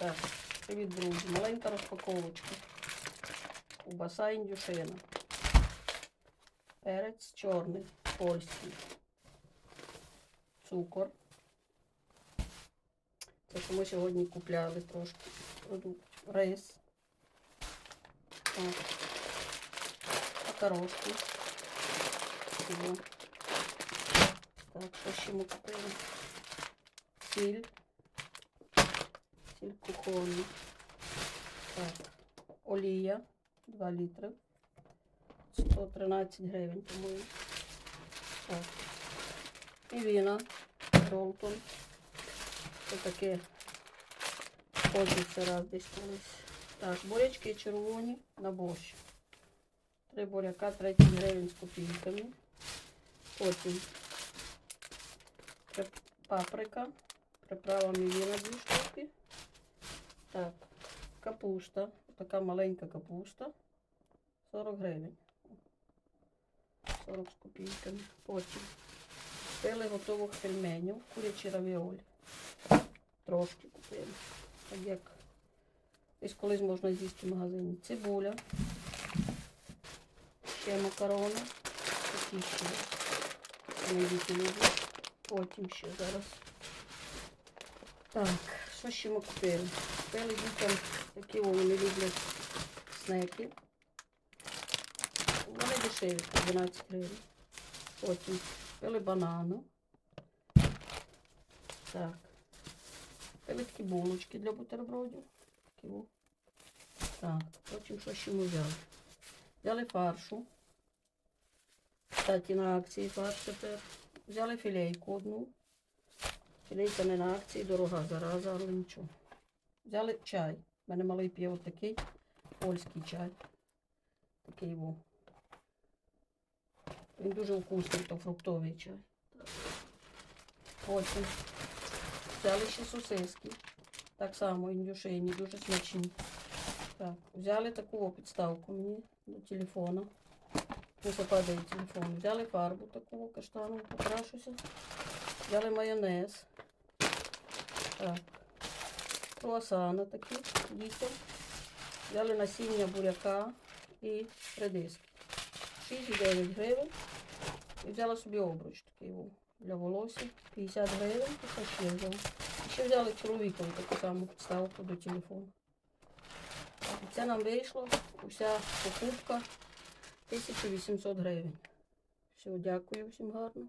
Так, привіт, друзі. Маленька розпаковочка. Кубаса індюшина. Перець чорний, польський. Цукор. Це що ми сьогодні купляли трошки продукт. Рис. Так. Так, що ще ми купили? Сіль. Сіль кухонна. Олія 2 літри. 113 гривень, по-моєму. І віна. Ролтон. Це таке ходиться раз десь колись. Так, бурячки червоні на борщ. Три буряка 30 гривень з копійками. Потім паприка. Приправа мівіна дві штуки. Капуста. Така маленька капуста. 40 гривень. 40 з копійками. Потім пили готових пельменів, курячі равіолі. Трошки купили. Так як десь колись можна з'їсти в магазині. Цибуля. Ще макарони. Такі ще. Вони люблять. Потім ще зараз. Так, що ще ми купили? Купили дітям такі вони люблять снеки. Вони дешеві, 12 гривень. Потім купили банану. Так. Купили такі булочки для бутербродів. Такі. Так, потім що ще ми взяли? Взяли фаршу. Кстати, на акції фарш тепер. Взяли філейку одну. Філейка не на акції, дорога зараза, але нічого. Взяли чай. У мене малий п'є отакий польський чай. Такий во. Він дуже вкусний, то фруктовий чай. Потім взяли ще сосиски. Так само індюшині, дуже смачні. Так, взяли таку підставку мені до телефона. Не западає телефон. Взяли фарбу таку каштанову, покрашуся. Взяли майонез. Так. Круасани такі дітям. Взяли насіння буряка і редиски. 6,9 гривень. І взяла собі обруч такий для волосся. 50 гривень. І ще взяла. І ще взяли чоловікові таку саму підставку до телефону. І це нам вийшло. Уся покупка 1800 гривень. Все, дякую всім гарно.